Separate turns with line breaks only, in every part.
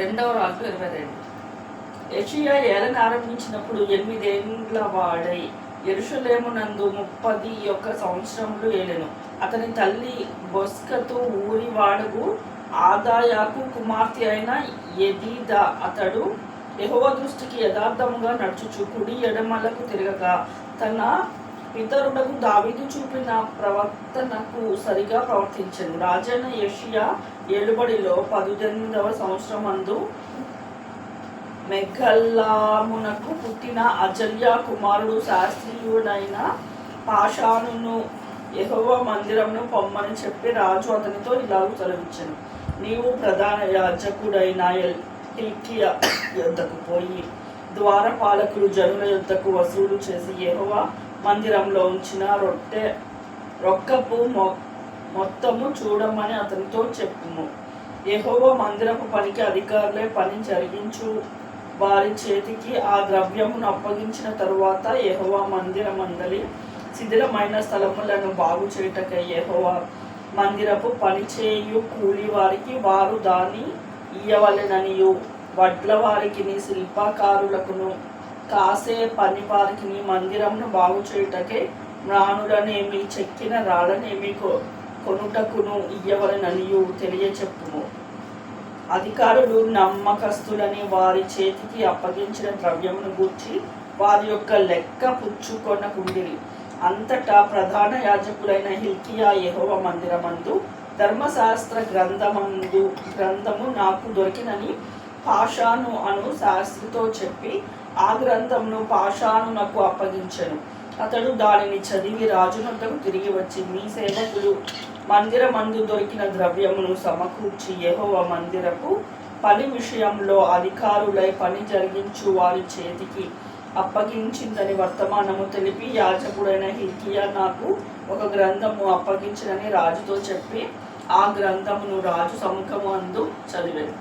రెండవ రాజు ఇరవై రెండు. యషియా ఏలన ఆరంభించినప్పుడు ఎనిమిదేండ్ల వాడై ఎరుషులేమునందు ముప్పది యొక్క సంవత్సరములు ఏలెను. అతని తల్లి బొస్కతో ఊరి వాడుగు ఆదాయాకు కుమార్తె అయిన ఎదీద అతడు యహోవ దృష్టికి యథార్థముగా నడుచుచు కుడి ఎడమలకు తిరగక తన ఇతరులకు దావీదు చూపిన ప్రవర్తనకు సరిగా ప్రవర్తించను రాజైన యషియా ఏలుబడిలో పద్దెనిమిదవ సంవత్సరం అందు మెఘల్లామునకు పుట్టిన అజల్యా కుమారుడు శాస్త్రీయుడైన పాషానును యెహోవా మందిరంను పొమ్మని చెప్పి రాజు అతనితో ఇలాగ తొలగించను నీవు ప్రధాన యాజకుడైన ఎల్- హిల్కియా యొద్దకు పోయి ద్వారపాలకులు జనుల యొద్దకు వసూలు చేసి యెహోవా మందిరంలో ఉంచిన రొట్టె రొక్కపు మొ మొత్తము చూడమని అతనితో చెప్పుము. యెహోవా మందిరపు పనికి అధికారులే పని జరిగించు. వారి చేతికి ఆ ద్రవ్యమును అప్పగించిన తరువాత యెహోవా మందిరమందలి శిథిలమైన స్థలములను బాగు చేయటకై యెహోవా మందిరపు పనిచేయు కూలి వారికి వారు దాన్ని ఇయ్యవలెననియు. వడ్ల వారికి శిల్పకారులకును కాసే పని వారికి మందిరంను బాగు చేయుటకే మ్రాణులనేమి చెక్కిన రాళ్ళనేమి కొ- కొనుటకును ఇయ్యవలననియు తెలియచెప్పుము. అధికారులు నమ్మకస్తులని వారి చేతికి అప్పగించిన ద్రవ్యమును గూర్చి వారి యొక్క లెక్క పుచ్చుకొనకుండిరి. అంతటా ప్రధాన యాజకులైన హిల్కియా యహోవ మందిరమందు ధర్మశాస్త్ర గ్రంథమందు గ్రంథము నాకు దొరికినని పాషాను అను శాస్త్రితో చెప్పి ఆ గ్రంథమును పాషాను నాకు అప్పగించను. అతడు దానిని చదివి రాజునొద్దకు తిరిగి వచ్చి మీ సేవకులు మందిరమందు దొరికిన ద్రవ్యమును సమకూర్చి యహోవ మందిరపు పని విషయంలో అధికారులై పని జరిగించు వారి చేతికి అప్పగించిందని వర్తమానము తెలిపి యాజకుడైన హిల్కియా నాకు ఒక గ్రంథము అప్పగించినని రాజుతో చెప్పి ఆ గ్రంథమును రాజు సముఖము అందు చదివాను.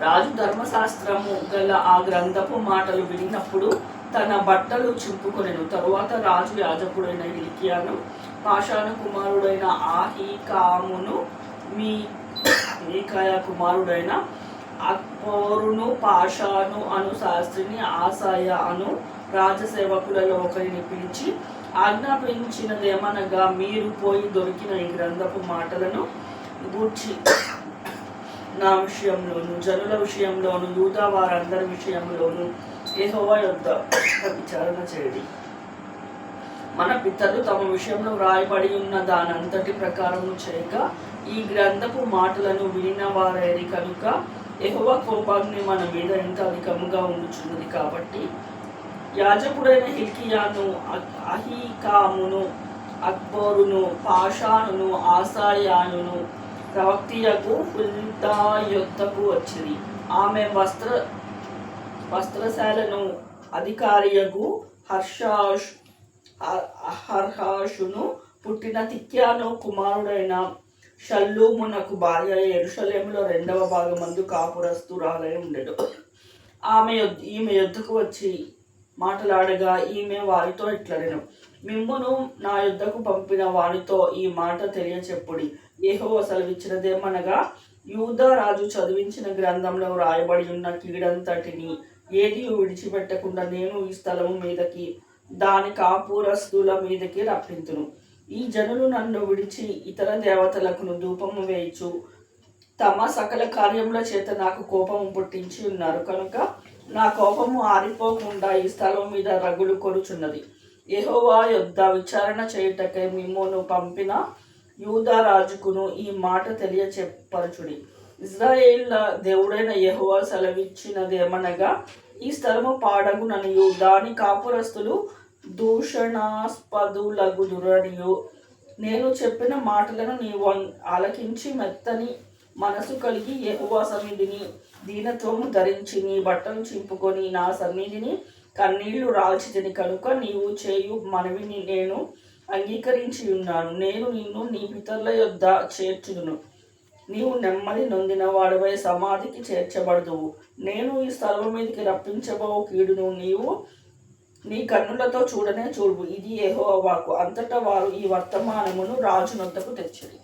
రాజు ధర్మశాస్త్రము గల ఆ గ్రంథపు మాటలు వినినప్పుడు తన బట్టలు చింపుకొనెను. తరువాత రాజు యాజకుడైన ఇలికియాను పాషాణ కుమారుడైన ఆహీకామును మీ మీకాయ కుమారుడైన అక్బోరును పాషాను అను శాస్త్రిని ఆసాయ అను రాజసేవకులలో ఒకరిని పిలిచి ఆజ్ఞాపించినదేమనగా మీరు పోయి దొరికిన ఈ గ్రంథపు మాటలను గూర్చి నా విషయంలోను జనుల విషయంలోను యూదా వారందరి విషయంలోను ఏహోవా యొద్ద విచారణ చేయడి. మన పితరులు తమ విషయంలో వ్రాయబడి ఉన్న దానంతటి ప్రకారము చేయక ఈ గ్రంథపు మాటలను వినిన వారేరి కనుక ఎహోవ కోపాగ్ని మన మీద ఎంత అధికముగా ఉండుచున్నది కాబట్టి యాజకుడైన హిల్కియాను అహీకామును అక్బోరును పాషానును ఆసాయానును ప్రవక్తియకు హుల్దా వచ్చింది ఆమె వస్త్ర వస్త్రశాలను అధికారియకు హర్షాష్ హర్హాషును పుట్టిన తిక్యాను కుమారుడైన షల్లూమునకు భార్య ఎరుషలేములో రెండవ భాగమందు కాపురస్తురాలై ఉండెడు ఆమె ఈమె యొద్దకు వచ్చి మాట్లాడగా ఈమె వారితో ఇట్లనెను. మిమ్మును నా యుద్ధకు పంపిన వారితో ఈ మాట తెలియచెప్పుడి. ఏహో సెలవిచ్చినదేమనగా యూదా రాజు చదివించిన గ్రంథంలో రాయబడి ఉన్న కీడంతటిని ఏది విడిచిపెట్టకుండా నేను ఈ స్థలము మీదకి దాని కాపురస్తుల మీదకి రప్పింతును. ఈ జనులు నన్ను విడిచి ఇతర దేవతలకు ధూపము వేయచు తమ సకల కార్యముల చేత నాకు కోపము పుట్టించి ఉన్నారు. కనుక నా కోపము ఆరిపోకుండా ఈ స్థలం మీద రగులు కొరుచున్నది. యహోవా యొద్ద విచారణ చేయుటకై మిమ్మును పంపిన యూదా రాజుకును ఈ మాట తెలియచెప్పరచుడి. ఇజ్రాయేళ్ళ దేవుడైన యహోవా సెలవిచ్చినదేమనగా ఈ స్థలము పాడగుననియు దాని కాపురస్తులు దూషణాస్పదులగుదురనియు నేను చెప్పిన మాటలను నీవు ఆలకించి మెత్తని మనసు కలిగి యెహోవా సన్నిధిని దీనత్వము ధరించి నీ బట్టలు చింపుకొని నా సన్నిధిని కన్నీళ్ళు రాల్చితిని కనుక నీవు చేయు మనవిని నేను అంగీకరించి ఉన్నాను నేను నిన్ను నీ పితరుల యొద్ద చేర్చుదును. నీవు నెమ్మది నొందిన వాడివై సమాధికి చేర్చబడదువు. నేను ఈ స్థలం మీదకి రప్పించబో కీడును నీవు నీ కన్నులతో చూడనే చూడు ఇది ఏహో వాకు అంతటా వారు ఈ వర్తమానమును రాజునొద్దకు తెచ్చిరి.